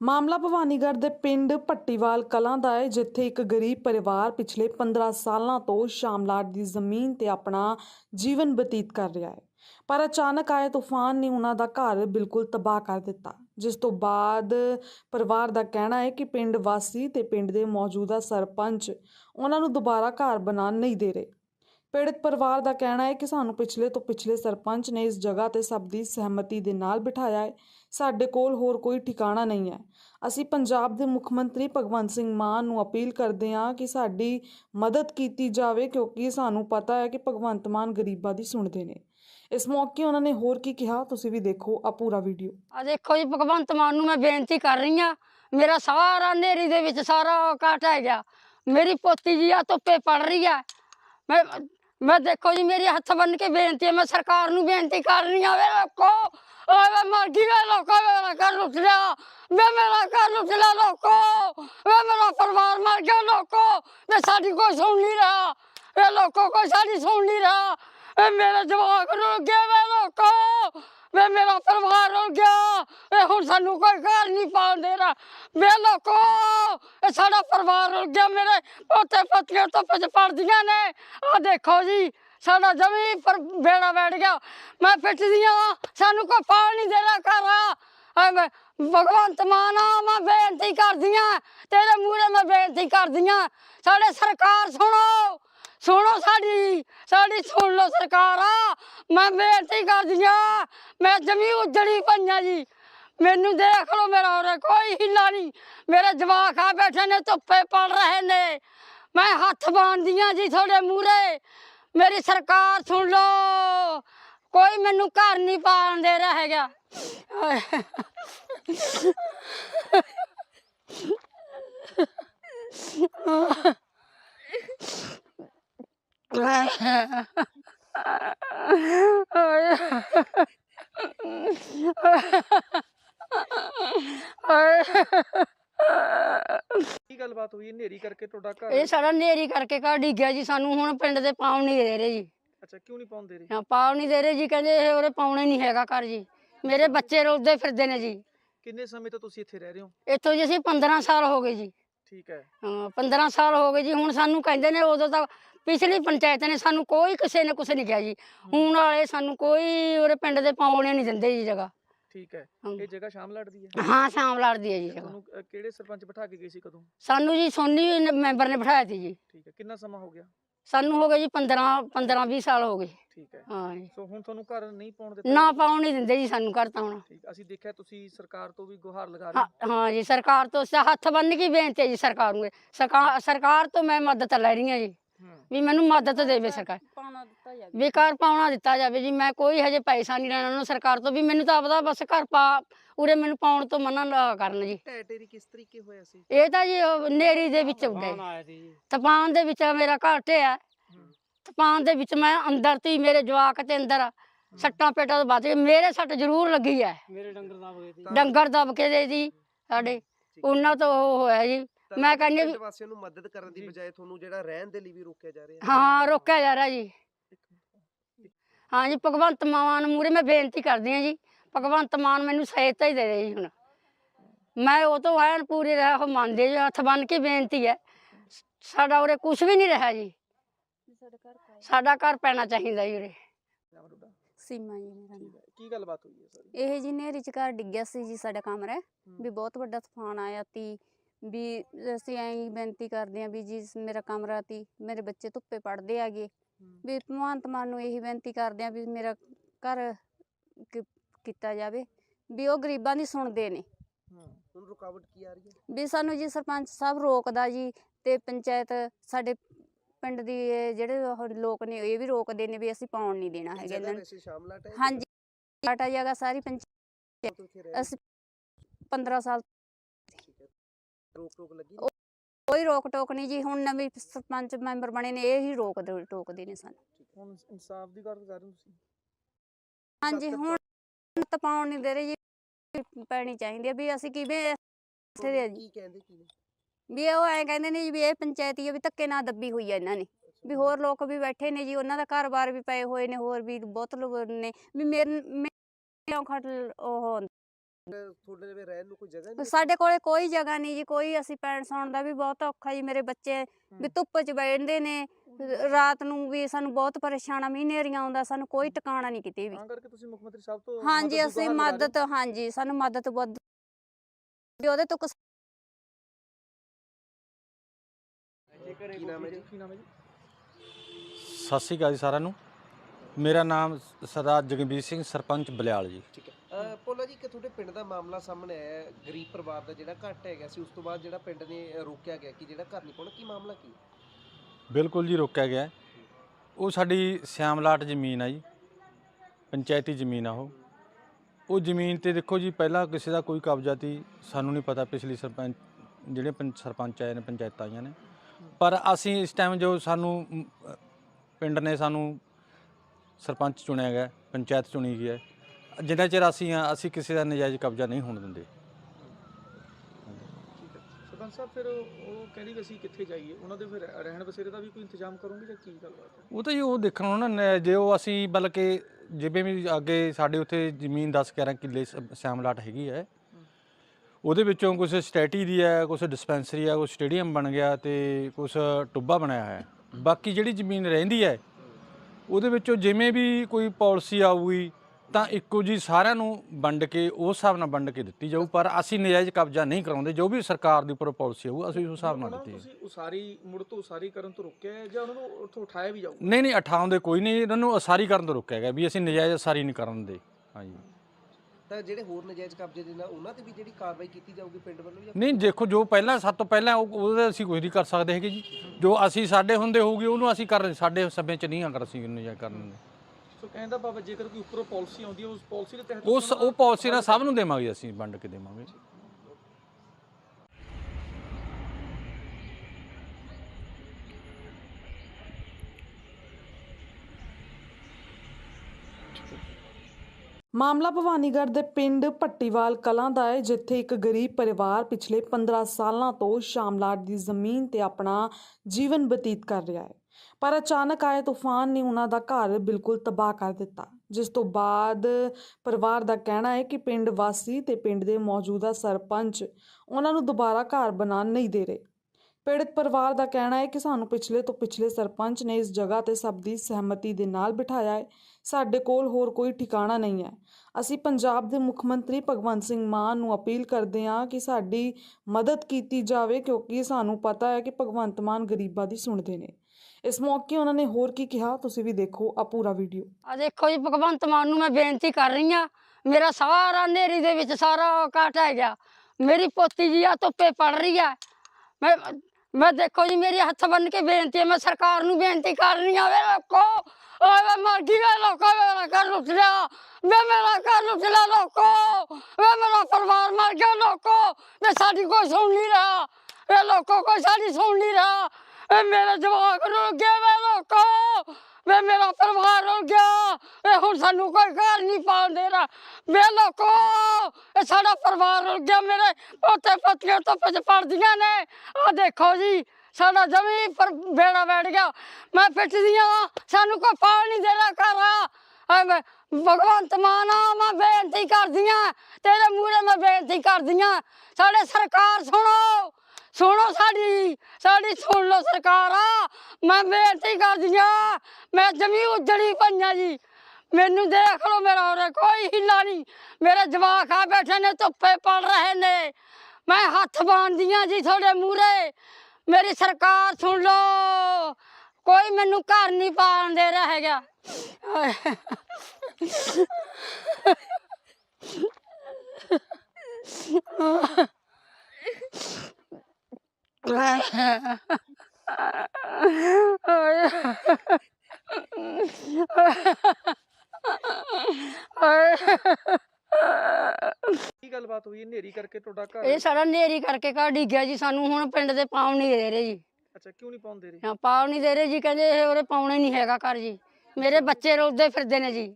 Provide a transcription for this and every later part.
ਮਾਮਲਾ ਭਵਾਨੀਗੜ੍ਹ ਦੇ ਪਿੰਡ ਭੱਟੀਵਾਲ ਕਲਾਂ ਦਾ ਹੈ, ਜਿੱਥੇ ਇੱਕ ਗਰੀਬ ਪਰਿਵਾਰ ਪਿਛਲੇ 15 ਸਾਲਾਂ ਤੋਂ ਸ਼ਾਮਲਾਟ ਦੀ ਜ਼ਮੀਨ ਤੇ ਆਪਣਾ ਜੀਵਨ ਬਤੀਤ ਕਰ ਰਿਹਾ ਹੈ। ਪਰ ਅਚਾਨਕ ਆਏ ਤੂਫਾਨ ਨੇ ਉਹਨਾਂ ਦਾ ਘਰ ਬਿਲਕੁਲ ਤਬਾਹ ਕਰ ਦਿੱਤਾ, ਜਿਸ ਤੋਂ ਬਾਅਦ ਪਰਿਵਾਰ ਦਾ ਕਹਿਣਾ ਹੈ ਕਿ ਪਿੰਡ ਵਾਸੀ ਤੇ ਪਿੰਡ ਦੇ ਮੌਜੂਦਾ ਸਰਪੰਚ ਉਹਨਾਂ ਨੂੰ ਦੁਬਾਰਾ ਘਰ ਬਣਾਉਣ ਨਹੀਂ ਦੇ ਰਹੇ। ਪੀੜਤ ਪਰਿਵਾਰ ਦਾ ਕਹਿਣਾ ਹੈ ਕਿ ਸਾਨੂੰ ਪਿਛਲੇ ਤੋਂ ਪਿਛਲੇ ਸਰਪੰਚ ਨੇ ਇਸ ਜਗ੍ਹਾ ਤੇ ਸਭ ਦੀ ਸਹਿਮਤੀ ਦੇ ਨਾਲ ਬਿਠਾਇਆ ਹੈ। ਸਾਡੇ ਕੋਲ ਹੋਰ ਕੋਈ ਠਿਕਾਣਾ ਨਹੀਂ ਹੈ। ਅਸੀਂ ਪੰਜਾਬ ਦੇ ਮੁੱਖ ਮੰਤਰੀ ਭਗਵੰਤ ਸਿੰਘ ਮਾਨ ਨੂੰ ਅਪੀਲ ਕਰਦੇ ਹਾਂ ਕਿ ਸਾਡੀ ਮਦਦ ਕੀਤੀ ਜਾਵੇ ਕਿਉਂਕਿ ਸਾਨੂੰ ਪਤਾ ਹੈ ਕਿ ਭਗਵੰਤ ਮਾਨ ਗਰੀਬਾਂ ਦੀ ਸੁਣਦੇ ਨੇ। ਇਸ ਮੌਕੇ ਉਹਨਾਂ ਨੇ ਹੋਰ ਕੀ ਕਿਹਾ, ਤੁਸੀਂ ਵੀ ਦੇਖੋ ਆ ਪੂਰਾ ਵੀਡੀਓ। ਆ ਦੇਖੋ ਜੀ, ਭਗਵੰਤ ਮਾਨ ਨੂੰ ਮੈਂ ਬੇਨਤੀ ਕਰ ਰਹੀ ਹਾਂ, ਮੇਰਾ ਸਾਰਾ ਨੇਰੀ ਦੇ ਵਿੱਚ ਸਾਰਾ ਕਾਟ ਹੈ ਗਿਆ ਮੇਰੀ ਪੋਤੀ ਜੀ ਆ ਧੁੱਪੇ ਪੜ ਰਹੀ ਆ। ਮੈਂ ਮੈਂ ਦੇਖੋ ਜੀ ਮੇਰੀ ਹੱਥ ਬੰਨ ਕੇ ਬੇਨਤੀ ਹੈ ਮੈਂ ਸਰਕਾਰ ਨੂੰ ਬੇਨਤੀ ਕਰ ਰਹੀ ਆ ਵੇ ਲੋਕੋ ਓਏ ਮੈਂ ਮਰ ਗਈ ਵੇ ਲੋਕੋ ਮੇਰਾ ਘਰ ਲੁੱਟ ਲਿਆ ਵੇ ਮੇਰਾ ਘਰ ਲੁੱਟ ਲਿਆ ਲੋਕੋ ਵੇ ਮੇਰਾ ਪਰਿਵਾਰ ਮਰ ਗਿਆ ਲੋਕੋ ਵੇ ਸਾਡੀ ਕੋਈ ਸੁਣ ਨਹੀਂ ਰਿਹਾ ਵੇ ਲੋਕੋ ਕੋਈ ਸਾਡੀ ਸੁਣ ਨਹੀਂ ਰਿਹਾ ਵੇ ਮੇਰੇ ਜਵਾਕ ਰੁਲ ਗਏ ਵੇ ਲੋਕੋ ਵੇ ਮੇਰਾ ਪਰਿਵਾਰ ਰੁਲ ਗਿਆ। ਵੇ ਹੁਣ ਸਾਨੂੰ ਕੋਈ ਘਰ ਨਹੀਂ ਪਾਉਣ ਦੇ ਵੇ ਲੋਕੋ, ਇਹ ਸਾਡਾ ਪਰਿਵਾਰ ਰੁਲ ਗਿਆ। ਮੇਰੇ ਪੋਤੇ ਪੋਤੀਆਂ ਤੋਂ ਪਜ ਪੜਦੀਆਂ ਨੇ। ਆ ਦੇਖੋ ਜੀ, ਸਾਡਾ ਜਮੀ ਪਰ ਬੇੜਾ ਬੈਠ ਗਿਆ। ਮੈਂ ਪਿੱਟਦੀਆਂ ਸਾਨੂੰ ਕੋਈ ਪਾਲ ਨਹੀਂ ਦੇ ਰਿਹਾ ਘਰ। ਆ ਭਗਵੰਤ ਮਾਨ ਆ, ਮੈਂ ਬੇਨਤੀ ਕਰਦੀਆਂ ਤੇਰੇ ਮੂਹਰੇ ਮੈਂ ਬੇਨਤੀ ਕਰਦੀਆਂ ਸਾਡੇ ਸਰਕਾਰ ਸੁਣੋ। ਸੁਣੋ ਸਾਡੀ ਸਾਡੀ ਸੁਣ ਲਓ ਸਰਕਾਰਾ ਮੈਂ ਬੇਨਤੀ ਕਰਦੀਆਂ ਮੈਂ ਜਮੀ ਉਜੜੀ ਪਈਆਂ ਜੀ ਮੈਨੂੰ ਦੇਖ ਲਓ ਮੇਰਾ ਉਰੇ ਕੋਈ ਹਿੱਲਾ ਨਹੀਂ ਮੇਰੇ ਜਵਾਕ ਆ ਬੈਠੇ ਨੇ ਧੁੱਪੇ ਪੜ ਰਹੇ ਨੇ ਮੈਂ ਹੱਥ ਬਾਂਧਦੀਆਂ ਜੀ ਤੁਹਾਡੇ ਮੂਹਰੇ ਮੇਰੀ ਸਰਕਾਰ ਸੁਣ ਲਓ ਕੋਈ ਮੈਨੂੰ ਘਰ ਨਹੀਂ ਪਾਉਣ ਦੇ ਰਿਹਾ ਹੈਗਾ ਕੀ ਗੱਲਬਾਤ ਹੋਈ? ਹਨੇਰੀ ਕਰਕੇ ਤੁਹਾਡਾ ਘਰ? ਇਹ ਸਾਡਾ ਨੇਰੀ ਕਰਕੇ ਘਰ ਡਿੱਗਿਆ ਜੀ ਸਾਨੂੰ ਹੁਣ ਪਿੰਡ ਦੇ ਪਾਉਣ ਨਹੀਂ ਦੇ ਰਹੇ ਜੀ। ਅੱਛਾ ਕਿਉਂ ਨਹੀਂ ਪਾਉਂਦੇ ਰਹੇ? ਹਾਂ ਪਾਉਣ ਨਹੀਂ ਦੇ ਰਹੇ ਜੀ ਕਹਿੰਦੇ ਇਹ ਉਰੇ ਪਾਉਣਾ ਹੀ ਨਹੀਂ ਹੈਗਾ ਘਰ ਜੀ। ਮੇਰੇ ਬੱਚੇ ਰੋਲਦੇ ਫਿਰਦੇ ਨੇ ਜੀ। ਕਿੰਨੇ ਸਮੇਂ ਤੋਂ ਤੁਸੀਂ ਇੱਥੇ ਰਹਿ ਰਹੇ ਹੋ? ਇੱਥੋਂ ਜੀ ਅਸੀਂ 15 ਸਾਲ ਹੋ ਗਏ ਜੀ। ਠੀਕ ਹੈ। ਹਾਂ 15 ਸਾਲ ਹੋ ਗਏ ਜੀ ਹੁਣ ਸਾਨੂੰ ਕਹਿੰਦੇ ਨੇ ਉਦੋਂ ਤਾਂ ਪਿਛਲੀ ਪੰਚਾਇਤ ਨੇ ਸਾਨੂੰ ਕੋਈ ਕਿਸੇ ਨੇ ਕੁਛ ਨਹੀਂ ਕਿਹਾ ਜੀ। ਹੁਣ ਵਾਲੇ ਸਾਨੂੰ ਕੋਈ ਉਰੇ ਪਿੰਡ ਦੇ ਪਾਉਣੇ ਨਹੀਂ ਦਿੰਦੇ ਜੀ ਜਗ੍ਹਾ। ਠੀਕ ਹੈ। ਇਹ ਜਗ੍ਹਾ ਸ਼ਾਮ ਲੜਦੀ ਹੈ? ਹਾਂ ਸ਼ਾਮ ਲੜਦੀ ਹੈ ਜੀ ਜਗ੍ਹਾ। ਕਿਹੜੇ ਸਰਪੰਚ ਬਿਠਾ ਕੇ ਗਏ ਸੀ ਕਦੋਂ? ਸਾਨੂੰ ਜੀ ਸੋਨੀ ਮੈਂਬਰ ਨੇ ਬਿਠਾਇਆ ਸੀ ਜੀ। ਠੀਕ ਹੈ ਕਿੰਨਾ ਸਮਾਂ ਹੋ ਗਿਆ? ਸਾਨੂੰ ਹੋ ਗਏ ਜੀ 15 15 20 ਸਾਲ ਹੋ ਗਏ। ਠੀਕ ਹੈ। ਹਾਂ ਜੀ। ਸੋ ਹੁਣ ਤੁਹਾਨੂੰ ਘਰ ਨਹੀਂ ਪਾਉਣ ਦਿੱਤਾ ਨਾ ਜੀ? ਪਾਉਣ ਨਹੀਂ ਦਿੰਦੇ ਜੀ ਸਾਨੂੰ ਘਰ ਤਾਂ ਹੁਣ। ਠੀਕ ਅਸੀਂ ਦੇਖਿਆ ਤੁਸੀਂ ਸਰਕਾਰ ਤੋਂ ਵੀ ਗੁਹਾਰ ਲਗਾ ਰਹੇ ਹਾਂ। ਹੋ ਹਾਂ ਜੀ ਸਰਕਾਰ ਤੋਂ ਸ- ਹੱਥ ਬੰਨ ਕੇ ਬੇਨਤੀ ਹੈ ਜੀ ਸਰਕਾਰ ਨੂੰ। ਸਰਕਾਰ ਸਰਕਾਰ ਤੋਂ ਮੈਂ ਮਦਦ ਲੈ ਰਹੀ ਹਾਂ ਜੀ। ਹੂੰ। ਵੀ ਮੈਨੂੰ ਮਦਦ ਦੇਵੇ ਸਰਕਾਰ। ਪਾਉਣਾ ਦਿੱਤਾ ਜਾਵੇ। ਵੀ ਘਰ ਪਾਉਣਾ ਦਿੱਤਾ ਜਾਵੇ ਜੀ ਮੈਂ ਕੋਈ ਹਜੇ ਪੈਸਾ ਨਹੀਂ ਲੈਣਾ ਉਹਨਾਂ ਸਰਕਾਰ ਤੋਂ। ਵੀ ਮੈਨੂੰ ਤਾਂ ਆਪਦਾ ਬਸ ਘਰ ਪਾ ਉਰੇ ਮੈਨੂੰ ਪਾਉਣ ਤੋਂ ਮਨਾ ਨਾ ਕਰਨ ਜੀ। ਢਹਿ ਢੇਰੀ ਕਿਸ ਤਰੀਕੇ ਹੋਇਆ ਸੀ? ਇਹ ਤਾਂ ਜੀ ਉਹ ਨੇਰੀ ਦੇ ਵਿੱਚ ਉੱਡੇ ਤਪਾਨ ਦੇ ਵਿੱਚ ਮੇਰਾ ਘਰ ਢਿਆ ਤਪਾਨ ਦੇ ਵਿੱਚ ਮੈਂ ਅੰਦਰ ਤੀ ਮੇਰੇ ਜਵਾਕ ਤੇ ਅੰਦਰ। ਸੱਟਾਂ ਪੇਟਾਂ ਤੋਂ ਬਚ ਗਏ। ਮੇਰੇ ਸੱਟ ਜ਼ਰੂਰ ਲੱਗੀ ਹੈ ਮੇਰੇ ਡੰਗਰ ਦਬ ਕੇ ਦੇ ਜੀ ਸਾਡੇ। ਉਹਨਾਂ ਤੋਂ ਉਹ ਹੋਇਆ ਜੀ। ਤਾਂ ਮੈਂ ਕਹਿੰਦੀ ਹਾਂ ਵੀ- ਪਿੰਡ ਵਾਸੀਆਂ ਨੂੰ ਮਦਦ ਕਰਨ ਦੀ। ਬਜਾਏ ਤੁਹਾਨੂੰ ਜਿਹੜਾ ਰਹਿਣ ਦੇ ਲਈ ਵੀ ਰੋਕਿਆ ਜਾ ਰਿਹਾ। ਹੈ ਹਾਂ ਰੋਕਿਆ ਜਾ ਰਿਹਾ ਜੀ। ਹਾਂ ਜੀ ਭਗਵੰਤ ਮਾਨ ਮੂਰੇ ਮੈਂ ਬੇਨਤੀ ਕਰਦੀ ਹਾਂ ਜੀ। ਭਗਵੰਤ ਮਾਨ ਮੈਨੂੰ ਸਹਾਇਤਾ ਹੀ ਦੇ ਦੇ ਜੀ ਹੁਣ। ਮੈਂ ਉਹ ਤੋਂ ਐਨ ਪੂਰੀ ਰਹਿ ਉਹ ਮੰਨਦੇ ਜੀ ਹੱਥ ਬੰਨ ਕੇ ਬੇਨਤੀ ਹੈ। ਸਾਡਾ ਉਰੇ ਕੁਝ ਵੀ ਨਹੀਂ ਰਿਹਾ ਜੀ। ਸਾਡੇ ਘਰ ਪਾਏ ਸਾਡਾ ਘਰ ਪੈਣਾ ਚਾਹੀਦਾ ਜੀ ਉਰੇ? ਸੀਮਾ ਜੀ ਮੇਰਾ ਨਾਮ। ਹੈ ਕੀ ਗੱਲਬਾਤ ਹੋਈ ਹੈ ਸਾਰੀ? ਇਹ ਜੀ ਨੇਰੀ ਚ ਘਰ ਡਿੱਗਿਆ ਸੀ ਜੀ ਸਾਡਾ ਕਮਰਾ। ਹੂੰ। ਵੀ ਬਹੁਤ ਵੱਡਾ ਤੂਫਾਨ ਆਇਆ ਤੀ। ਵੀ ਅਸੀਂ ਐਂ ਹੀ ਬੇਨਤੀ ਕਰਦੇ ਆਂ ਵੀ ਜੀ ਮੇਰਾ ਕਮਰਾ ਤੀ ਮੇਰੇ ਬੱਚੇ ਧੁੱਪੇ ਪੜਦੇ ਆਗੇ ਹੂੰ। ਵੀ ਭਗਵੰਤ ਮਾਨ ਨੂੰ ਇਹੀ ਬੇਨਤੀ ਕਰਦੇ ਆਂ ਵੀ ਮੇਰਾ ਘਰ ਕੀਤਾ ਜਾਵੇ ਵੀ ਉਹ ਗਰੀਬਾਂ ਦੀ ਸੁਣਦੇ ਨੇ। ਹੂੰ ਹੁਣ ਰੁਕਾਵਟ ਕੀ ਆ ਰਹੀ ਹੈ? ਵੀ ਸਾਨੂੰ ਜੀ ਸਰਪੰਚ ਸਾਹਿਬ ਰੋਕਦਾ ਜੀ ਤੇ ਪੰਚਾਇਤ ਸਾਡੇ ਪਿੰਡ ਦੀ ਇਹ ਜਿਹੜੇ ਉਹ ਲੋਕ ਨੇ ਇਹ ਵੀ ਰੋਕਦੇ ਨੇ ਵੀ ਅਸੀਂ ਪਾਉਣ ਨਹੀਂ ਦੇਣਾ ਹੈਗਾ ਜਗ੍ਹਾ ਇਹਨਾਂ ਨੂੰ। ਵੈਸੇ ਸ਼ਾਮਲਾਟ ਹੈ ਹਾਂਜੀ ਆਟਾ ਜਗ੍ਹਾ ਸਾਰੀ ਪੰਚਾਇਤ ਰਹਿ ਰਹੇ ਅਸੀਂ 15 ਸਾਲ ਠੀਕ ਹੈ। ਰੋਕ ਟੋਕ ਲੱਗੀ ਉਹ- ਕੋਈ ਰੋਕ ਟੋਕ ਨਹੀਂ ਜੀ ਹੁਣ ਨਵੇਂ ਸਰਪੰਚ ਮੈਂਬਰ ਬਣੇ ਨੇ ਇਹ ਹੀ ਰੋਕ ਟੋਕਦੇ ਨੇ ਸਾਨੂੰ। ਹੁਣ ਇਨਸਾਫ ਦੀ ਗੱਲ ਕਰ ਰਹੇ ਹੋ ਤੁਸੀਂ? ਹਾਂਜੀ ਹੁਣ ਤਾਂ ਪਾਉਣ ਨਹੀਂ ਦੇ ਰਹੇ ਜੀ ਪੈਣੀ ਚਾਹੀਦੀ ਹੈ ਵੀ ਅਸੀਂ ਕਿਵੇਂ ਇੱਥੇ ਦੇ ਜੀ ਕੀ ਕਹਿੰਦੇ ਕੀ ਨੇ? ਵੀ ਉਹ ਐਂ ਕਹਿੰਦੇ ਨੇ ਜੀ ਵੀ ਇਹ ਪੰਚਾਇਤੀ ਆ ਵੀ ਧੱਕੇ ਨਾਲ ਦੱਬੀ ਹੋਈ ਆ ਇਹਨਾਂ ਨੇ ਵੀ ਹੋਰ ਲੋਕ ਵੀ ਬੈਠੇ ਨੇ ਜੀ ਉਹਨਾਂ ਦਾ ਘਰ-ਬਾਰ ਵੀ ਪਏ ਹੋਏ ਨੇ ਹੋਰ ਵੀ ਬਹੁਤ ਲੋਕ ਨੇ ਵੀ ਮੇਰੇ ਮੇਰੇ ਖਟ ਉਹ ਤੁਹਾਡੇ ਲਈ ਰਹਿਣ ਨੂੰ ਕੋਈ ਜਗ੍ਹਾ ਨਹੀਂ ਸਾਡੇ ਕੋਲੇ ਕੋਈ ਜਗ੍ਹਾ ਨਹੀਂ ਜੀ ਕੋਈ ਅਸੀਂ ਪੈਣ ਸੌਣ ਦਾ ਵੀ ਬਹੁਤ ਔਖਾ ਜੀ ਮੇਰੇ ਬੱਚੇ ਵੀ ਧੁੱਪ 'ਚ ਬੈਠਦੇ ਨੇ ਰਾਤ ਨੂੰ ਵੀ ਸਾਨੂੰ ਬਹੁਤ ਪਰੇਸ਼ਾਨਾ ਮੀਂਹ ਹਨੇਰੀਆਂ ਆਉਂਦਾ ਸਾਨੂੰ ਕੋਈ ਟਿਕਾਣਾ ਨਹੀਂ ਕਿਤੇ ਵੀ। ਤਾਂ ਕਰਕੇ ਤੁਸੀਂ ਮੁੱਖ ਮੰਤਰੀ ਸਾਹਿਬ ਤੋਂ ਹਾਂਜੀ ਦੀ ਅਸੀਂ। ਮਦਦ ਹਾਂਜੀ ਸਾਨੂੰ ਮਦਦ ਬਹੁਤ ਵੀ ਉਹਦੇ ਤੋਂ ਕੁਛ ਕੀ ਨਾਮ ਹੈ ਜੀ? ਕੀ ਨਾਮ ਹੈ ਜੀ? ਸਤਿ ਸ਼੍ਰੀ ਅਕਾਲ ਜੀ ਸਾਰਿਆਂ ਨੂੰ। ਮੇਰਾ ਨਾਮ ਸਰਦਾਰ ਜਗਬੀਰ ਸਿੰਘ ਸਰਪੰਚ ਬਲਿਆਲ ਜੀ। ਠੀਕ ਹੈ। ਅਹ ਕਿ ਤੁਹਾਡੇ ਪਿੰਡ ਦਾ ਮਾਮਲਾ ਸਾਹਮਣੇ ਆਇਆ ਹੈ, ਗਰੀਬ ਪਰਿਵਾਰ ਦਾ ਜਿਹੜਾ ਘੱਟ ਹੈਗਾ ਸੀ ਉਸ ਤੋਂ ਬਾਅਦ ਜਿਹੜਾ ਪਿੰਡ ਨੇ ਅਹ, ਰੋਕਿਆ ਗਿਆ ਕਿ ਜਿਹੜਾ ਘਰ ਨਹੀਂ ਪਾਉਣਾ ਕੀ ਮਾਮਲਾ ਕੀ ਬਿਲਕੁਲ ਜੀ ਰੋਕਿਆ ਗਿਆ ਹੈ। ਉਹ ਸਾਡੀ ਸਿਆਮਲਾਟ ਜ਼ਮੀਨ ਆ ਜੀ ਪੰਚਾਇਤੀ ਜ਼ਮੀਨ ਆ ਉਹ। ਉਹ ਜ਼ਮੀਨ ਤੇ ਦੇਖੋ ਜੀ ਪਹਿਲਾਂ ਕਿਸੇ ਦਾ ਕੋਈ ਕਬਜ਼ਾ ਤੀ ਸਾਨੂੰ ਨਹੀਂ ਪਤਾ ਪਿਛਲੀ ਸਰਪੰਚ ਜਿਹੜੇ ਪੰਚ ਸਰਪੰਚ ਆਏ ਨੇ ਪੰਚਾਇਤਾਂ ਆਈਆਂ ਨੇ। ਪਰ ਅਸੀਂ ਇਸ ਟਾਈਮ ਜੋ ਸਾਨੂੰ ਮ, ਅ, ਪਿੰਡ ਨੇ ਸਾਨੂੰ ਸਰਪੰਚ ਚੁਣਿਆ ਗਿਆ ਪੰਚਾਇਤ ਚੁਣੀ ਗਈ ਹੈ। ਜਿੰਨਾ ਚਿਰ ਅਸੀਂ ਆ ਅਸੀਂ ਕਿਸੇ ਦਾ ਨਜਾਇਜ਼ ਕਬਜ਼ਾ ਨਹੀਂ ਹੋਣ ਦਿੰਦੇ। ਠੀਕ ਹੈ। ਸਰਪੰਚ ਸਾਹਿਬ ਫਿਰ ਉਹ ਉਹ ਕਹਿੰਦੀ ਵੀ ਅਸੀਂ ਕਿੱਥੇ ਜਾਈਏ? ਉਹਨਾਂ ਦੇ ਫਿਰ ਰਹਿਣ ਬਸੇਰੇ ਦਾ ਵੀ ਕੋਈ ਇੰਤਜ਼ਾਮ ਕਰੋਗੇ ਜਾਂ ਕੀ ਗੱਲਬਾਤ ਹੈ? ਉਹ ਤਾਂ ਜੀ ਉਹ ਦੇਖਣ ਨੂੰ ਨਾ ਜੇ ਉਹ ਅਸੀਂ ਬਲਕਿ ਜਿਵੇਂ ਵੀ ਅੱਗੇ ਸਾਡੇ ਉੱਥੇ ਜ਼ਮੀਨ 10 11 ਕਿੱਲੇ ਸ- ਸਿਆਮਲਾਟ ਹੈਗੀ ਹੈ। ਉਹਦੇ ਵਿੱਚੋਂ ਕੁਝ ਸਟੈਟੀ ਦੀ ਹੈ ਕੁਝ ਡਿਸਪੈਂਸਰੀ ਹੈ ਕੁਝ ਸਟੇਡੀਅਮ ਬਣ ਗਿਆ ਤੇ ਕੁਝ ਟੁੱਬਾ ਬਣਾਇਆ ਹੈ। ਬਾਕੀ ਜਿਹੜੀ ਜ਼ਮੀਨ ਰਹਿੰਦੀ ਹੈ ਉਹਦੇ ਵਿੱਚੋਂ ਜਿਵੇਂ ਵੀ ਕੋਈ ਪਾਲਿਸੀ ਆਊਗੀ ਤਾਂ ਇੱਕੋ ਜੀ ਸਾਰਿਆਂ ਨੂੰ ਵੰਡ ਕੇ ਉਸ ਹਿਸਾਬ ਨਾਲ ਵੰਡ ਕੇ ਦਿੱਤੀ ਜਾਊ ਪਰ ਅਸੀਂ ਨਜਾਇਜ਼ ਕਬਜ਼ਾ ਨਹੀਂ ਕਰਾਉਂਦੇ। ਜੋ ਵੀ ਸਰਕਾਰ ਦੀ ਉੱਪਰ ਪਾਲਿਸੀ ਆਊ ਅਸੀਂ ਉਸ ਹਿਸਾਬ ਨਾਲ ਦਿੱਤੀ ਤੁਸੀਂ ਉਸਾਰੀ ਮੁੜ ਤੋਂ ਉਸਾਰੀ ਕਰਨ ਤੋਂ ਰੋਕਿਆ ਹੈ ਜਾਂ ਉਹਨਾਂ ਨੂੰ ਉੱਥੋਂ ਉਠਾਇਆ ਵੀ ਜਾਊਗਾ? ਨਹੀਂ ਨਹੀਂ ਉਠਾਉਂਦੇ ਕੋਈ ਨਹੀਂ ਇਹਨਾਂ ਨੂੰ ਅਸਾਰੀ ਕਰਨ ਤੋਂ ਰੋਕਿਆ ਗਿਆ ਵੀ ਅਸੀਂ ਨਜਾਇਜ਼ ਅਸਾਰੀ ਨਹੀਂ ਕਰਨ ਦੇ। ਹਾਂਜੀ। ਤਾਂ ਜਿਹੜੇ ਹੋਰ ਨਜਾਇਜ਼ ਕਬਜ਼ੇ ਦੇ ਨਾਲ ਉਹਨਾਂ ਤੇ ਵੀ ਜਿਹੜੀ ਕਾਰਵਾਈ ਕੀਤੀ ਜਾਊਗੀ ਪਿੰਡ ਵੱਲੋਂ ਜਾਂ ਨਹੀਂ ਦੇਖੋ ਜੋ ਪਹਿਲਾਂ ਸਭ ਤੋਂ ਪਹਿਲਾਂ ਉਹ- ਉਹਦਾ ਅਸੀਂ ਕੁਝ ਨਹੀਂ ਕਰ ਸਕਦੇ ਹੈਗੇ ਜੀ। ਜੋ ਅਸੀਂ ਸਾਡੇ ਹੁੰਦੇ ਹੋਊਗੀ ਉਹਨੂੰ ਅਸੀਂ ਕਰ ਸਾਡੇ ਸਮੇਂ ਚ ਨਹੀਂ ਅਗਰ ਅਸੀਂ ਨਜਾਇਜ਼ ਕਰਨ ਦੇ। ਕਹਿੰਦਾ ਬਾਬਾ ਜੇਕਰ ਕੋਈ ਉੱਪਰੋਂ ਪਾਲਿਸੀ ਆਉਂਦੀ ਹੈ ਉਸ ਪਾਲਿਸੀ ਦੇ ਤਹਿਤ ਉਸ ਉਹ ਪਾਲਿਸੀ ਨਾਲ ਸਭ ਨੂੰ ਦੇਵਾਂਗੇ ਅਸੀਂ ਵੰਡ ਕੇ ਦੇਵਾਂਗੇ। ਮਾਮਲਾ ਭਵਾਨੀਗੜ੍ਹ ਦੇ ਪਿੰਡ ਪੱਟੀਵਾਲ ਕਲਾਂ ਦਾ ਹੈ ਜਿੱਥੇ ਇੱਕ ਗਰੀਬ ਪਰਿਵਾਰ ਪਿਛਲੇ 15 ਸਾਲਾਂ ਤੋਂ ਸ਼ਾਮਲਾਟ ਦੀ ਜ਼ਮੀਨ ਤੇ ਆਪਣਾ ਜੀਵਨ ਬਤੀਤ ਕਰ ਰਿਹਾ ਹੈ। ਪਰ ਅਚਾਨਕ ਆਏ ਤੂਫਾਨ ਨੇ ਉਹਨਾਂ ਦਾ ਘਰ ਬਿਲਕੁਲ ਤਬਾਹ ਕਰ ਦਿੱਤਾ, ਜਿਸ ਤੋਂ ਬਾਅਦ ਪਰਿਵਾਰ ਦਾ ਕਹਿਣਾ ਹੈ ਕਿ ਪਿੰਡ ਵਾਸੀ ਤੇ ਪਿੰਡ ਦੇ ਮੌਜੂਦਾ ਸਰਪੰਚ ਉਹਨਾਂ ਨੂੰ ਦੁਬਾਰਾ ਘਰ ਬਣਾਉਣ ਨਹੀਂ ਦੇ ਰਹੇ। ਪੀੜਤ ਪਰਿਵਾਰ ਦਾ ਕਹਿਣਾ ਹੈ ਕਿ ਸਾਨੂੰ ਪਿਛਲੇ ਤੋਂ ਪਿਛਲੇ ਸਰਪੰਚ ਨੇ ਇਸ ਜਗ੍ਹਾ ਤੇ ਸਭ ਦੀ ਸਹਿਮਤੀ ਦੇ ਨਾਲ ਬਿਠਾਇਆ ਹੈ, ਸਾਡੇ ਕੋਲ ਹੋਰ ਕੋਈ ਠਿਕਾਣਾ ਨਹੀਂ ਹੈ। ਅਸੀਂ ਪੰਜਾਬ ਦੇ ਮੁੱਖ ਮੰਤਰੀ ਭਗਵੰਤ ਸਿੰਘ ਮਾਨ ਨੂੰ ਅਪੀਲ ਕਰਦੇ ਹਾਂ ਕਿ ਸਾਡੀ ਮਦਦ ਕੀਤੀ ਜਾਵੇ ਕਿਉਂਕਿ ਸਾਨੂੰ ਪਤਾ ਹੈ ਕਿ ਭਗਵੰਤ ਮਾਨ ਗਰੀਬਾਂ ਦੀ ਸੁਣਦੇ ਨੇ। ਇਸ ਮੌਕੇ ਉਹਨਾਂ ਨੇ ਹੋਰ ਕੀ ਕਿਹਾ, ਤੁਸੀਂ ਵੀ ਦੇਖੋ ਆ ਪੂਰਾ ਵੀਡੀਓ ਆ ਦੇਖੋ ਜੀ, ਭਗਵੰਤ ਮਾਨ ਨੂੰ ਮੈਂ ਬੇਨਤੀ ਕਰ ਰਹੀ ਆ ਮੇਰਾ ਸਾਰਾ ਨੇਰੀ ਦੇ ਵਿੱਚ ਸਾਰਾ ਕਾਟ ਹੈ ਗਿਆ। ਮੇਰੀ ਪੋਤੀ ਜੀ ਆ ਧੁੱਪੇ ਪੜ ਰਹੀ ਆ ਮੈਂ ਮੈਂ ਦੇਖੋ ਜੀ, ਮੇਰੀ ਹੱਥ ਬੰਨ ਕੇ ਬੇਨਤੀ ਹੈ, ਮੈਂ ਸਰਕਾਰ ਨੂੰ ਬੇਨਤੀ ਕਰ ਰਹੀ ਆ ਵੇ ਲੋਕੋ, ਓਏ ਵੇ ਮਰ ਗਈ ਵੇ ਲੋਕੋ ਮੇਰਾ ਘਰ ਲੁੱਟ ਲਿਆ ਵੇ ਮੇਰਾ ਘਰ ਲੁੱਟ ਲਿਆ ਲੋਕੋ, ਵੇ ਮੇਰਾ ਪਰਿਵਾਰ ਮਰ ਗਿਆ ਲੋਕੋ। ਵੇ ਸਾਡੀ ਕੋਈ ਸੁਣ ਨਹੀਂ ਰਿਹਾ। ਵੇ ਲੋਕੋ, ਕੋਈ ਸਾਡੀ ਸੁਣ ਨਹੀਂ ਰਿਹਾ। ਵੇ ਮੇਰੇ ਜਵਾਕ ਰੁਲ ਗਏ ਵੇ ਲੋਕੋ ਵੇ ਮੇਰਾ ਪਰਿਵਾਰ ਰੁਲ ਗਿਆ। ਵੇ ਹੁਣ ਸਾਨੂੰ ਕੋਈ ਘਰ ਨਹੀਂ ਪਾਉਣ ਦੇ ਵੇ ਲੋਕੋ, ਇਹ ਸਾਡਾ ਪਰਿਵਾਰ ਰੁਲ ਗਿਆ। ਮੇਰੇ ਪੋਤੇ ਪੋਤੀਆਂ ਤੋਂ ਪਿੱਛੇ ਪੜਦੀਆਂ ਨੇ। ਆ ਦੇਖੋ ਜੀ, ਸਾਡਾ ਜਮੀ ਪਰ ਬੇੜਾ ਬੈਠ ਗਿਆ। ਮੈਂ ਪਿੱਟਦੀਆਂ ਸਾਨੂੰ ਕੋਈ ਪਾਲ ਨਹੀਂ ਦੇ ਘਰ। ਐ ਮੈਂ ਭਗਵੰਤ ਮਾਨਾ ਮੈਂ ਬੇਨਤੀ ਕਰਦੀਆਂ ਤੇਰੇ ਮੂਹਰੇ ਮੈਂ ਬੇਨਤੀ ਕਰਦੀਆਂ ਸਾਡੇ ਸਰਕਾਰ ਸੁਣੋ। ਸੁਣੋ ਸਾਡੀ ਸਾਡੀ ਸੁਣ ਲਓ ਸਰਕਾਰਾ। ਮੈਂ ਬੇਨਤੀ ਕਰਦੀਆਂ ਮੈਂ ਜਮੀ ਉਜੜੀ ਪਈਆਂ ਜੀ। ਮੈਨੂੰ ਦੇਖ ਲਓ ਮੇਰਾ ਉਰੇ, ਕੋਈ ਹਿੱਲਾ ਨਹੀਂ। ਮੇਰੇ ਜਵਾਕ ਆ ਬੈਠੇ ਨੇ, ਧੁੱਪੇ ਪੜ ਰਹੇ ਨੇ। ਮੈਂ ਹੱਥ ਬਾਂਧਦੀਆਂ ਜੀ ਤੁਹਾਡੇ ਮੂਹਰੇ। ਮੇਰੀ ਸਰਕਾਰ ਸੁਣ ਲਓ। ਕੋਈ ਮੈਨੂੰ ਘਰ ਨਹੀਂ ਪਾਉਣ ਦੇ ਰਿਹਾ ਹੈਗਾ। ਕੀ ਗੱਲਬਾਤ ਹੋਈ? ਹੈ ਨੇਰੀ ਕਰਕੇ ਤੁਹਾਡਾ ਘਰ ਇਹ ਸਾਡਾ ਨੇਰੀ ਕਰਕੇ ਘਰ ਡਿੱਗਿਆ ਜੀ। ਸਾਨੂੰ ਹੁਣ ਪਿੰਡ ਦੇ ਪਾਉਣ ਨਹੀਂ ਦੇ ਰਹੇ ਜੀ। ਅੱਛਾ ਕਿਉਂ ਨਹੀਂ ਪਾਉਂਦੇ ਰਹੇ? ਹਾਂ ਪਾਉਣ ਨਹੀਂ ਦੇ ਰਹੇ ਜੀ। ਕਹਿੰਦੇ ਇਹ ਉਹਦੇ ਪਾਉਣੇ ਨਹੀਂ ਹੈਗਾ ਘਰ ਜੀ। ਮੇਰੇ ਬੱਚੇ ਰੋਲਦੇ ਫਿਰਦੇ ਨੇ ਜੀ।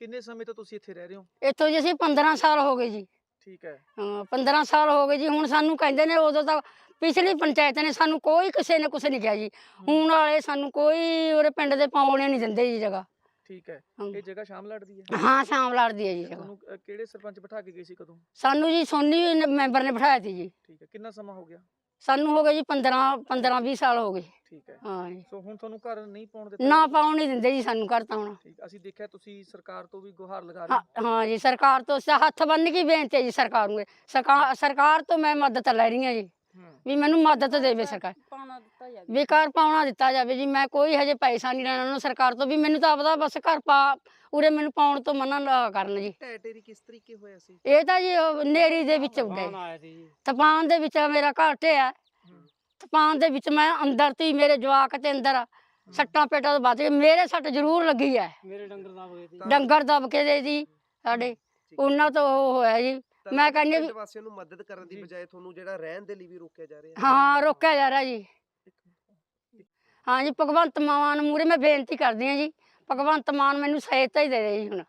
ਕਿੰਨੇ ਸਮੇਂ ਤੋਂ ਤੁਸੀਂ ਇੱਥੇ ਰਹਿ ਰਹੇ ਹੋ? ਇੱਥੋਂ ਜੀ ਅਸੀਂ 15 ਸਾਲ ਹੋ ਗਏ ਜੀ। ਠੀਕ ਹੈ। ਹਾਂ 15 ਸਾਲ ਹੋ ਗਏ ਜੀ ਹੁਣ ਸਾਨੂੰ ਕਹਿੰਦੇ ਨੇ ਉਦੋਂ ਤਾਂ ਪਿਛਲੀ ਪੰਚਾਇਤ ਨੇ ਸਾਨੂੰ ਕੋਈ ਕਿਸੇ ਨੇ ਕੁਝ ਨਹੀਂ ਕਿਹਾ ਜੀ। ਹੁਣ ਵਾਲੇ ਸਾਨੂੰ ਕੋਈ ਉਹਦੇ ਪਿੰਡ ਦੇ ਪਾਉਣੇ ਨਹੀਂ ਦਿੰਦੇ ਜੀ ਜਗ੍ਹਾ। ਠੀਕ ਹੈ। ਇਹ ਜਗ੍ਹਾ ਸ਼ਾਮ ਲੜਦੀ ਹੈ? ਹਾਂ ਸ਼ਾਮ ਲੜਦੀ ਹੈ ਜੀ ਜਗ੍ਹਾ। ਤੁਹਾਨੂੰ ਕਿਹੜੇ ਸਰਪੰਚ ਬਿਠਾ ਕੇ ਗਏ ਸੀ ਕਦੋਂ? ਸਾਨੂੰ ਜੀ ਸੋਨੀ ਮੈਂਬਰ ਨੇ ਬਿਠਾਇਆ ਸੀ ਜੀ। ਠੀਕ ਹੈ ਕਿੰਨਾ ਸਮਾਂ ਹੋ ਗਿਆ? ਸਾਨੂੰ ਹੋ ਗਏ ਜੀ 15 15 20 ਸਾਲ ਹੋ ਗਏ। ਠੀਕ ਹੈ। ਹਾਂ ਜੀ। ਸੋ ਹੁਣ ਤੁਹਾਨੂੰ ਘਰ ਨਹੀਂ ਪਾਉਣ ਦਿੱਤਾ ਨਾ? ਪਾਉਣ ਨਹੀਂ ਦਿੰਦੇ ਜੀ ਸਾਨੂੰ ਘਰ ਤਾਂ ਹੁਣ। ਠੀਕ ਅਸੀਂ ਦੇਖਿਆ ਤੁਸੀਂ ਸਰਕਾਰ ਤੋਂ ਵੀ ਗੁਹਾਰ ਲਗਾ ਰਹੇ ਹਾਂ ਹਾਂ। ਜੀ ਸਰਕਾਰ ਤੋਂ ਸ- ਹੱਥ ਬੰਨ ਕੇ ਬੇਨਤੀ ਹੈ ਜੀ ਸਰਕਾਰ ਨੂੰ। ਸਰਕਾਰ ਸਰਕਾਰ ਤੋਂ ਮੈਂ ਮਦਦ ਲੈ ਰਹੀ ਹਾਂ ਜੀ। ਹੂੰ। ਵੀ ਮੈਨੂੰ ਮਦਦ ਦੇਵੇ ਸਰਕਾਰ। ਪਾਉਣਾ ਦਿੱਤਾ ਜਾਵੇ। ਵੀ ਘਰ ਪਾਉਣਾ ਦਿੱਤਾ ਜਾਵੇ ਜੀ। ਮੈਂ ਕੋਈ ਹਜੇ ਪੈਸਾ ਨਹੀਂ ਲੈਣਾ ਉਹਨਾਂ ਸਰਕਾਰ ਤੋਂ। ਵੀ ਮੈਨੂੰ ਤਾਂ ਆਪਦਾ ਬਸ ਘਰ ਪਾ ਉਰੇ ਮੈਨੂੰ ਪਾਉਣ ਤੋਂ ਮਨਾ ਨਾ ਕਰਨ ਜੀ। ਢਹਿ ਢੇਰੀ ਕਿਸ ਤਰੀਕੇ ਹੋਇਆ ਸੀ? ਇਹ ਤਾਂ ਜੀ ਉਹ ਨੇਰੀ ਦੇ ਵਿੱਚ ਗਏ। ਤਪਾਨ ਦੇ ਵਿੱਚ ਮੇਰਾ ਘਰ ਢਿਆ ਤਪਾਨ ਦੇ ਵਿੱਚ ਮੈਂ ਅੰਦਰ ਤੀ ਮੇਰੇ ਜਵਾਕ ਤੇ ਅੰਦਰ। ਸੱਟਾਂ ਪੇਟਾਂ ਤੋਂ ਬਚ ਗਏ। ਮੇਰੇ ਸੱਟ ਜ਼ਰੂਰ ਲੱਗੀ ਹੈ ਡੰਗਰ ਦਬ ਕੇ ਦੇ ਜੀ ਸਾਡੇ। ਉਹਨਾਂ ਤੋਂ ਉਹ ਹੋਇਆ ਜੀ। ਮੈਂ ਕਹਿੰਦੀ ਹਾਂ ਵੀ- ਵਾਸੀਆਂ ਨੂੰ ਮਦਦ ਕਰਨ ਦੀ। ਬਜਾਏ ਤੁਹਾਨੂੰ ਜਿਹੜਾ ਰਹਿਣ ਦੇ ਲਈ ਵੀ ਰੋਕਿਆ ਜਾ ਰਿਹਾ ਹਾਂ। ਰੋਕਿਆ ਜਾ ਰਿਹਾ ਜੀ। ਹਾਂ ਜੀ ਭਗਵੰਤ ਮਾਨ ਮੂਰੇ ਮੈਂ ਬੇਨਤੀ ਕਰਦੀ ਹਾਂ ਜੀ। ਭਗਵੰਤ ਮਾਨ ਮੈਨੂੰ ਸਹਾਇਤਾ ਹੀ ਦੇ ਦੇ ਜੀ ਹੁਣ।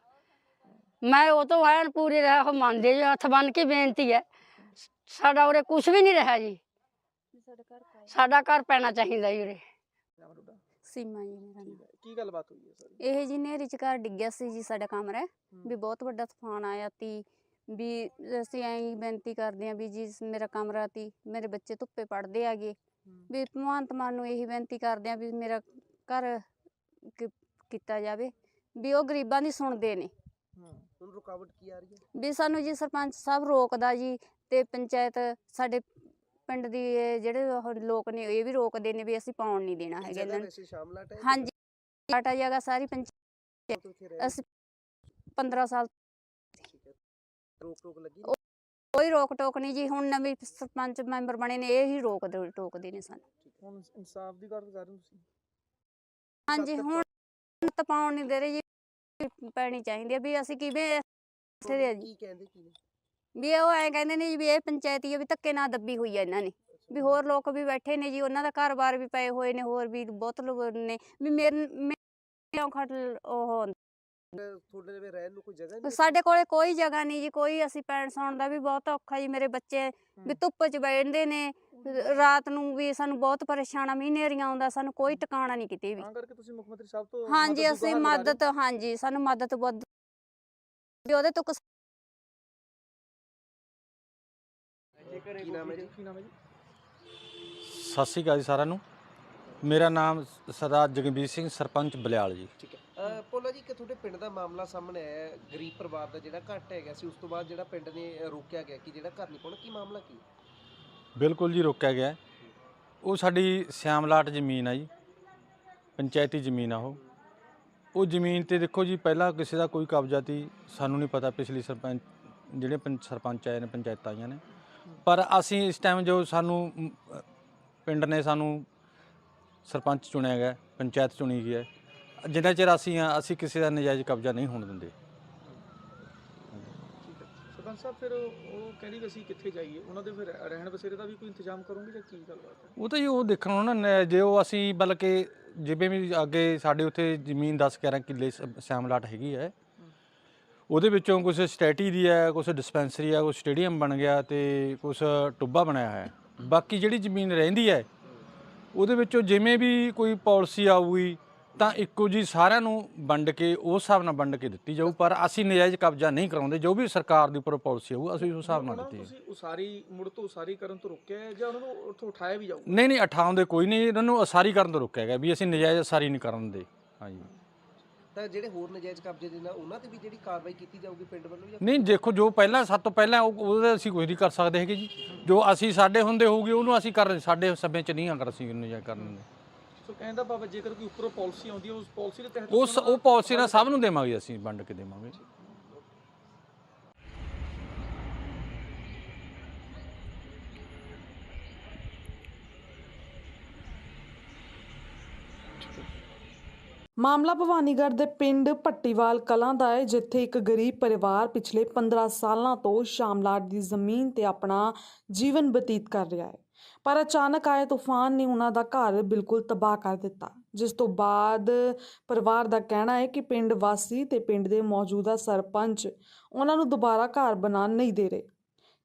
ਮੈਂ ਉਹ ਤੋਂ ਐਨ ਪੂਰੀ ਰਹਿ ਉਹ ਮੰਨਦੇ ਜੀ ਹੱਥ ਬੰਨ ਕੇ ਬੇਨਤੀ ਹੈ। ਸਾਡਾ ਉਰੇ ਕੁਝ ਵੀ ਨਹੀਂ ਰਿਹਾ ਜੀ। ਸਾਡੇ ਘਰ ਪਾਏ ਸਾਡਾ ਘਰ ਪੈਣਾ ਚਾਹੀਦਾ ਜੀ ਉਰੇ? ਸੀਮਾ ਜੀ ਮੇਰਾ ਨਾਮ। ਹੈ ਕੀ ਗੱਲਬਾਤ ਹੋਈ ਹੈ ਸਾਰੀ? ਇਹ ਜੀ ਨੇਰੀ ਚ ਘਰ ਡਿੱਗਿਆ ਸੀ ਜੀ ਸਾਡਾ ਕਮਰਾ ਵੀ ਬਹੁਤ ਵੱਡਾ ਤੂਫਾਨ ਆਇਆ ਤੀ। ਵੀ ਅਸੀਂ ਐਂ ਹੀ ਬੇਨਤੀ ਕਰਦੇ ਆਂ ਵੀ ਜੀ ਮੇਰਾ ਕਮਰਾ ਤੀ ਮੇਰੇ ਬੱਚੇ ਧੁੱਪੇ ਪੜਦੇ ਆਗੇ ਵੀ ਭਗਵੰਤ ਮਾਨ ਨੂੰ ਇਹੀ ਬੇਨਤੀ ਕਰਦੇ ਆਂ ਵੀ ਮੇਰਾ ਘਰ ਕੀਤਾ ਜਾਵੇ ਵੀ ਉਹ ਗਰੀਬਾਂ ਦੀ ਸੁਣਦੇ ਨੇ। ਹੂੰ ਹੁਣ ਰੁਕਾਵਟ ਕੀ ਆ ਰਹੀ ਹੈ? ਵੀ ਸਾਨੂੰ ਜੀ ਸਰਪੰਚ ਸਾਹਿਬ ਰੋਕਦਾ ਜੀ ਤੇ ਪੰਚਾਇਤ ਸਾਡੇ ਪਿੰਡ ਦੀ ਇਹ ਜਿਹੜੇ ਉਹ ਲੋਕ ਨੇ ਇਹ ਵੀ ਰੋਕਦੇ ਨੇ ਵੀ ਅਸੀਂ ਪਾਉਣ ਨਹੀਂ ਦੇਣਾ ਹੈਗਾ ਇਹਨਾਂ ਨੂੰ। ਹਾਂਜੀ ਆਟਾ ਜਗ੍ਹਾ ਸਾਰੀ ਪੰਚਾਇਤ ਅਸੀਂ 15 ਸਾਲ ਰੋਕ ਟੋਕ ਲੱਗੀ ਉਹ- ਕੋਈ ਰੋਕ ਟੋਕ ਨਹੀਂ ਜੀ ਹੁਣ ਨਵੇਂ ਸਰਪੰਚ ਮੈਂਬਰ ਬਣੇ ਨੇ ਇਹ ਹੀ ਰੋਕ ਦੇ- ਟੋਕਦੇ ਨੇ ਸਾਨੂੰ। ਠੀਕ ਹੁਣ ਇਨਸਾਫ ਦੀ ਗੱਲ ਕਰ ਰਹੇ ਹੋ ਤੁਸੀਂ? ਹਾਂਜੀ ਹੁਣ ਤਾਂ ਪਾਉਣ ਨਹੀਂ ਦੇ ਰਹੇ ਜੀ ਪੈਣੀ ਚਾਹੀਦੀ ਹੈ ਵੀ ਅਸੀਂ ਕਿਵੇਂ ਇੱਥੇ ਦੇ ਜੀ ਕੀ ਕਹਿੰਦੇ ਕੀ ਨੇ ਵੀ ਉਹ ਐਂ ਕਹਿੰਦੇ ਨੇ ਜੀ ਵੀ ਇਹ ਪੰਚਾਇਤੀ ਆ ਵੀ ਧੱਕੇ ਨਾਲ ਦੱਬੀ ਹੋਈ ਆ ਇਹਨਾਂ ਨੇ। ਵੀ ਹੋਰ ਲੋਕ ਵੀ ਬੈਠੇ ਨੇ ਜੀ ਉਹਨਾਂ ਦਾ ਘਰ-ਬਾਰ ਵੀ ਪਏ ਹੋਏ ਨੇ ਹੋਰ ਵੀ ਬਹੁਤ ਲੋਕ ਨੇ ਵੀ ਮੇਰੇ ਮੇਰੇ ਖਟ ਉਹ ਤੁਹਾਡੇ ਲਈ ਰਹਿਣ ਨੂੰ ਕੋਈ ਜਗ੍ਹਾ ਨਹੀਂ ਸਾਡੇ ਕੋਲੇ ਕੋਈ ਜਗ੍ਹਾ ਨਹੀਂ ਜੀ ਕੋਈ ਅਸੀਂ ਪੈਣ ਸੌਣ ਦਾ ਵੀ ਬਹੁਤ ਔਖਾ ਜੀ ਮੇਰੇ ਬੱਚੇ ਵੀ ਧੁੱਪ 'ਚ ਬੈਠਦੇ ਨੇ ਰਾਤ ਨੂੰ ਵੀ ਸਾਨੂੰ ਬਹੁਤ ਪਰੇਸ਼ਾਨਾ ਮੀਂਹ ਹਨੇਰੀਆਂ ਆਉਂਦਾ ਸਾਨੂੰ ਕੋਈ ਟਿਕਾਣਾ ਨਹੀਂ ਕਿਤੇ ਵੀ। ਤਾਂ ਕਰਕੇ ਤੁਸੀਂ ਮੁੱਖ ਮੰਤਰੀ ਸਾਹਿਬ ਤੋਂ ਹਾਂਜੀ ਮਦਦ ਦੀ ਅਸੀਂ? ਮਦਦ ਹਾਂਜੀ ਸਾਨੂੰ ਮਦਦ ਬਹੁਤ ਵੀ ਉਹਦੇ ਤੋਂ ਕੀ ਨਾਮ ਹੈ ਜੀ? ਕੀ ਨਾਮ ਹੈ ਜੀ? ਸਤਿ ਸ਼੍ਰੀ ਅਕਾਲ ਜੀ ਸਾਰਿਆਂ ਨੂੰ। ਮੇਰਾ ਨਾਮ ਸਰਦਾਰ ਜਗਬੀਰ ਸਿੰਘ ਸਰਪੰਚ ਬਲਿਆਲ ਜੀ। ਠੀਕ ਹੈ। ਅਹ ਭੋਲਾ ਤੁਹਾਡੇ ਪਿੰਡ ਦਾ ਮਾਮਲਾ ਸਾਹਮਣੇ ਆਇਆ ਹੈ, ਗਰੀਬ ਪਰਿਵਾਰ ਦਾ ਜਿਹੜਾ ਘੱਟ ਹੈਗਾ ਸੀ ਉਸ ਤੋਂ ਬਾਅਦ ਜਿਹੜਾ ਪਿੰਡ ਨੇ ਅਹ, ਰੋਕਿਆ ਗਿਆ ਕਿ ਜਿਹੜਾ ਘਰ ਨਹੀਂ ਪਾਉਣਾ ਕੀ ਮਾਮਲਾ ਕੀ ਬਿਲਕੁਲ ਜੀ ਰੋਕਿਆ ਗਿਆ ਹੈ। ਉਹ ਸਾਡੀ ਸਿਆਮਲਾਟ ਜ਼ਮੀਨ ਆ ਜੀ ਪੰਚਾਇਤੀ ਜ਼ਮੀਨ ਆ ਉਹ। ਉਹ ਜ਼ਮੀਨ ਤੇ ਦੇਖੋ ਜੀ ਪਹਿਲਾਂ ਕਿਸੇ ਦਾ ਕੋਈ ਕਬਜ਼ਾ ਤੀ ਸਾਨੂੰ ਨਹੀਂ ਪਤਾ ਪਿਛਲੀ ਸਰਪੰਚ ਜਿਹੜੇ ਪੰਚ ਸਰਪੰਚ ਆਏ ਨੇ ਪੰਚਾਇਤਾਂ ਆਈਆਂ ਨੇ। ਪਰ ਅਸੀਂ ਇਸ ਟਾਈਮ ਜੋ ਸਾਨੂੰ ਮ, ਅ, ਪਿੰਡ ਨੇ ਸਾਨੂੰ ਸਰਪੰਚ ਚੁਣਿਆ ਗਿਆ ਪੰਚਾਇਤ ਚੁਣੀ ਗਈ ਹੈ। ਜਿੰਨਾ ਚਿਰ ਅਸੀਂ ਆ ਅਸੀਂ ਕਿਸੇ ਦਾ ਨਜਾਇਜ਼ ਕਬਜ਼ਾ ਨਹੀਂ ਹੋਣ ਦਿੰਦੇ। ਠੀਕ ਹੈ। ਸਰਪੰਚ ਸਾਹਿਬ ਫਿਰ ਉਹ ਕਹਿੰਦੀ ਵੀ ਅਸੀਂ ਕਿੱਥੇ ਜਾਈਏ? ਉਹਨਾਂ ਦੇ ਫਿਰ ਰਹਿਣ ਬਸੇਰੇ ਦਾ ਵੀ ਕੋਈ ਇੰਤਜ਼ਾਮ ਕਰੋਗੇ ਜਾਂ ਕੀ ਗੱਲਬਾਤ ਹੈ? ਉਹ ਤਾਂ ਜੀ ਉਹ ਦੇਖਣ ਨੂੰ ਨਾ ਜੇ ਉਹ ਅਸੀਂ ਬਲਕਿ ਜਿਵੇਂ ਵੀ ਅੱਗੇ ਸਾਡੇ ਉੱਥੇ ਜ਼ਮੀਨ 10 11 ਕਿੱਲੇ ਸ- ਸਿਆਮਲਾਟ ਹੈਗੀ ਹੈ। ਉਹਦੇ ਵਿੱਚੋਂ ਕੁਝ ਸਟੈਟੀ ਦੀ ਹੈ ਕੁਝ ਡਿਸਪੈਂਸਰੀ ਹੈ ਕੁਝ ਸਟੇਡੀਅਮ ਬਣ ਗਿਆ ਤੇ ਕੁਝ ਟੁੱਬਾ ਬਣਾਇਆ ਹੈ। ਬਾਕੀ ਜਿਹੜੀ ਜ਼ਮੀਨ ਰਹਿੰਦੀ ਹੈ ਉਹਦੇ ਵਿੱਚੋਂ ਜਿਵੇਂ ਵੀ ਕੋਈ ਪਾਲਿਸੀ ਆਊਗੀ ਤਾਂ ਇੱਕੋ ਜੀ ਸਾਰਿਆਂ ਨੂੰ ਵੰਡ ਕੇ ਉਸ ਹਿਸਾਬ ਨਾਲ ਵੰਡ ਕੇ ਦਿੱਤੀ ਜਾਊ ਪਰ ਅਸੀਂ ਨਜਾਇਜ਼ ਕਬਜ਼ਾ ਨਹੀਂ ਕਰਾਉਂਦੇ। ਜੋ ਵੀ ਸਰਕਾਰ ਦੀ ਉੱਪਰ ਪਾਲਿਸੀ ਆਊ ਅਸੀਂ ਉਸ ਹਿਸਾਬ ਨਾਲ ਦਿੱਤੀ ਹੈ ਤੁਸੀਂ ਉਸਾਰੀ ਮੁੜ ਤੋਂ ਉਸਾਰੀ ਕਰਨ ਤੋਂ ਰੋਕਿਆ ਹੈ ਜਾਂ ਉਹਨਾਂ ਨੂੰ ਉੱਥੋਂ ਉਠਾਇਆ ਵੀ ਜਾਊਗਾ? ਨਹੀਂ ਨਹੀਂ ਉਠਾਉਂਦੇ ਕੋਈ ਨਹੀਂ ਇਹਨਾਂ ਨੂੰ ਅਸਾਰੀ ਕਰਨ ਤੋਂ ਰੋਕਿਆ ਗਿਆ ਵੀ ਅਸੀਂ ਨਜਾਇਜ਼ ਅਸਾਰੀ ਨਹੀਂ ਕਰਨ ਦੇ। ਹਾਂਜੀ। ਤਾਂ ਜਿਹੜੇ ਹੋਰ ਨਜਾਇਜ਼ ਕਬਜ਼ੇ ਦੇ ਨਾਲ ਉਹਨਾਂ ਤੇ ਵੀ ਜਿਹੜੀ ਕਾਰਵਾਈ ਕੀਤੀ ਜਾਊਗੀ ਪਿੰਡ ਵੱਲੋਂ ਜਾਂ ਨਹੀਂ ਦੇਖੋ ਜੋ ਪਹਿਲਾਂ ਸਭ ਤੋਂ ਪਹਿਲਾਂ ਉਹ- ਉਹਦਾ ਅਸੀਂ ਕੁਝ ਨਹੀਂ ਕਰ ਸਕਦੇ ਹੈਗੇ ਜੀ। ਜੋ ਅਸੀਂ ਸਾਡੇ ਹੁੰਦੇ ਹੋਊਗੀ ਉਹਨੂੰ ਅਸੀਂ ਕਰ ਸਾਡੇ ਸਮੇਂ ਚ ਨਹੀਂ ਅਗਰ ਅਸੀਂ ਨਜਾਇਜ਼ ਕਰਨ ਦੇ। ਸੋ ਕਹਿੰਦਾ ਬਾਬਾ ਜੇਕਰ ਕੋਈ ਉੱਪਰੋਂ ਪਾਲਿਸੀ ਆਉਂਦੀ ਹੈ ਉਸ ਪਾਲਿਸੀ ਦੇ ਤਹਿਤ ਉਸ ਉਹ ਪਾਲਿਸੀ ਨਾਲ ਸਭ ਨੂੰ ਦੇਵਾਂਗੇ ਅਸੀਂ ਵੰਡ ਕੇ ਦੇਵਾਂਗੇ। ਮਾਮਲਾ ਭਵਾਨੀਗੜ੍ਹ ਦੇ ਪਿੰਡ ਪੱਟੀਵਾਲ ਕਲਾਂ ਦਾ ਹੈ ਜਿੱਥੇ ਇੱਕ ਗਰੀਬ ਪਰਿਵਾਰ ਪਿਛਲੇ 15 ਸਾਲਾਂ ਤੋਂ ਸ਼ਾਮਲਾਟ ਦੀ ਜ਼ਮੀਨ ਤੇ ਆਪਣਾ ਜੀਵਨ ਬਤੀਤ ਕਰ ਰਿਹਾ ਹੈ। ਪਰ ਅਚਾਨਕ ਆਏ ਤੂਫਾਨ ਨੇ ਉਹਨਾਂ ਦਾ ਘਰ ਬਿਲਕੁਲ ਤਬਾਹ ਕਰ ਦਿੱਤਾ, ਜਿਸ ਤੋਂ ਬਾਅਦ ਪਰਿਵਾਰ ਦਾ ਕਹਿਣਾ ਹੈ ਕਿ ਪਿੰਡ ਵਾਸੀ ਤੇ ਪਿੰਡ ਦੇ ਮੌਜੂਦਾ ਸਰਪੰਚ ਉਹਨਾਂ ਨੂੰ ਦੁਬਾਰਾ ਘਰ ਬਣਾਉਣ ਨਹੀਂ ਦੇ ਰਹੇ।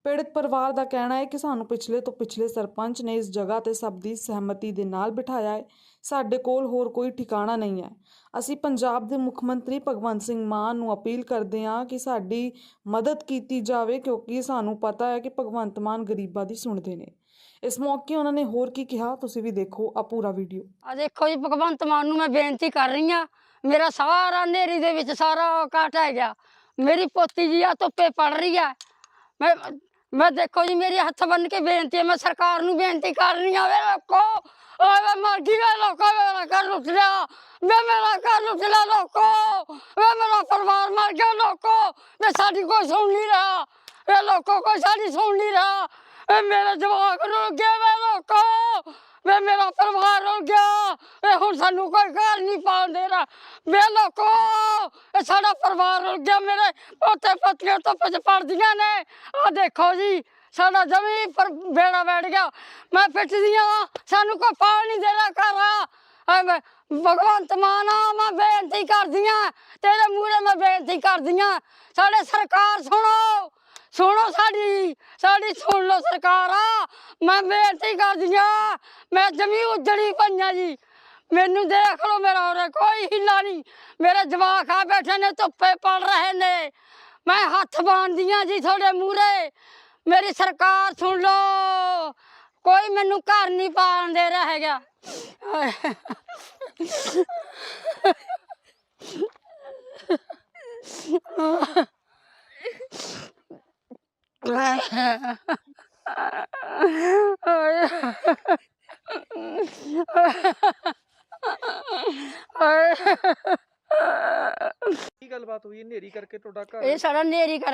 ਪੀੜਤ ਪਰਿਵਾਰ ਦਾ ਕਹਿਣਾ ਹੈ ਕਿ ਸਾਨੂੰ ਪਿਛਲੇ ਤੋਂ ਪਿਛਲੇ ਸਰਪੰਚ ਨੇ ਇਸ ਜਗ੍ਹਾ ਤੇ ਸਭ ਦੀ ਸਹਿਮਤੀ ਦੇ ਨਾਲ ਬਿਠਾਇਆ ਹੈ, ਸਾਡੇ ਕੋਲ ਹੋਰ ਕੋਈ ਠਿਕਾਣਾ ਨਹੀਂ ਹੈ। ਅਸੀਂ ਪੰਜਾਬ ਦੇ ਮੁੱਖ ਮੰਤਰੀ ਭਗਵੰਤ ਸਿੰਘ ਮਾਨ ਨੂੰ ਅਪੀਲ ਕਰਦੇ ਹਾਂ ਕਿ ਸਾਡੀ ਮਦਦ ਕੀਤੀ ਜਾਵੇ ਕਿਉਂਕਿ ਸਾਨੂੰ ਪਤਾ ਹੈ ਕਿ ਭਗਵੰਤ ਮਾਨ ਗਰੀਬਾਂ ਦੀ ਸੁਣਦੇ ਨੇ। ਇਸ ਮੌਕੇ ਉਹਨਾਂ ਨੇ ਹੋਰ ਕੀ ਕਿਹਾ, ਤੁਸੀਂ ਵੀ ਦੇਖੋ ਆ ਪੂਰਾ ਵੀਡੀਓ ਆ ਦੇਖੋ ਜੀ, ਭਗਵੰਤ ਮਾਨ ਨੂੰ ਮੈਂ ਬੇਨਤੀ ਕਰ ਰਹੀ ਆ ਮੇਰਾ ਸਾਰਾ ਨੇਰੀ ਦੇ ਵਿੱਚ ਸਾਰਾ ਕਾਟ ਹੈ ਗਿਆ ਮੇਰੀ ਪੋਤੀ ਜੀ ਆ ਧੁੱਪੇ ਪੜ ਰਹੀ ਆ। ਮੈਂ ਮੈਂ ਦੇਖੋ ਜੀ, ਮੇਰੀ ਹੱਥ ਬੰਨ ਕੇ ਬੇਨਤੀ ਹੈ, ਮੈਂ ਸਰਕਾਰ ਨੂੰ ਬੇਨਤੀ ਕਰ ਰਹੀ ਆ ਵੇ ਲੋਕੋ, ਓਏ ਵੇ ਮਰ ਗਈ ਵੇ ਲੋਕੋ ਮੇਰਾ ਘਰ ਲੁੱਟ ਲਿਆ ਵੇ ਮੇਰਾ ਘਰ ਲੁੱਟ ਲਿਆ ਲੋਕੋ, ਵੇ ਮੇਰਾ ਪਰਿਵਾਰ ਮਰ ਗਿਆ ਲੋਕੋ। ਵੇ ਸਾਡੀ ਕੋਈ ਸੁਣ ਨਹੀਂ ਰਿਹਾ। ਵੇ ਲੋਕੋ, ਕੋਈ ਸਾਡੀ ਸੁਣ ਨਹੀਂ ਰਿਹਾ। ਵੇ ਮੇਰੇ ਜਵਾਕ ਨੂੰ ਗਿਆ ਵੇ ਲੋਕੋ ਵੇ ਮੇਰਾ ਪਰਿਵਾਰ ਹੋ ਗਿਆ। ਵੇ ਹੁਣ ਸਾਨੂੰ ਕੋਈ ਘਰ ਨਹੀਂ ਪਾਉਣ ਦੇ ਵੇ ਲੋਕੋ ਇਹ ਸਾਡਾ ਪਰਿਵਾਰ ਰੁਲ ਗਿਆ। ਮੇਰੇ ਪੋਤੇ ਪੋਤੀਆਂ ਤੋਂ ਪਜ ਪੜਦੀਆਂ ਨੇ। ਆ ਦੇਖੋ ਜੀ, ਸਾਡਾ ਜਮੀ ਪਰ ਬੇੜਾ ਬੈਠ ਗਿਆ। ਮੈਂ ਪਿੱਟਦੀਆਂ ਸਾਨੂੰ ਕੋਈ ਪਾਣੀ ਨਹੀਂ ਦੇਣਾ ਘਰ। ਆ ਮੈਂ, ਭਗਵੰਤ ਮਾਨਾ ਮੈਂ ਬੇਨਤੀ ਕਰਦੀਆਂ ਤੇਰੇ ਮੂਹਰੇ ਮੈਂ ਬੇਨਤੀ ਕਰਦੀਆਂ ਸਾਡੇ ਸਰਕਾਰ ਸੁਣੋ ਸੁਣੋ ਸਾਡੀ ਸਾਡੀ ਸੁਣ ਲਓ ਸਰਕਾਰਾ ਮੈਂ ਬੇਨਤੀ ਕਰਦੀਆਂ ਮੈਂ ਜਮੀ ਉਜੜੀ ਪਈਆਂ ਜੀ। ਮੈਨੂੰ ਦੇਖ ਲਓ ਮੇਰਾ ਉਰੇ ਕੋਈ ਹਿੱਲਾ ਨਹੀਂ। ਮੇਰੇ ਜਵਾਕ ਆ ਬੈਠੇ ਨੇ, ਧੁੱਪੇ ਪੜ ਰਹੇ ਨੇ। ਮੈਂ ਹੱਥ ਬਾਂਧਦੀਆਂ ਜੀ ਤੁਹਾਡੇ ਮੂਹਰੇ। ਮੇਰੀ ਸਰਕਾਰ ਸੁਣ ਲਓ। ਕੋਈ ਮੈਨੂੰ ਘਰ ਨਹੀਂ ਪਾਣ ਦੇ ਰਿਹਾ ਹੈਗਾ ਕੀ ਗੱਲਬਾਤ ਹੋਈ ਹੈ? ਹਨੇਰੀ ਕਰਕੇ ਤੁਹਾਡਾ ਘਰ ਇਹ ਸਾਡਾ ਨੇਰੀ ਕਰ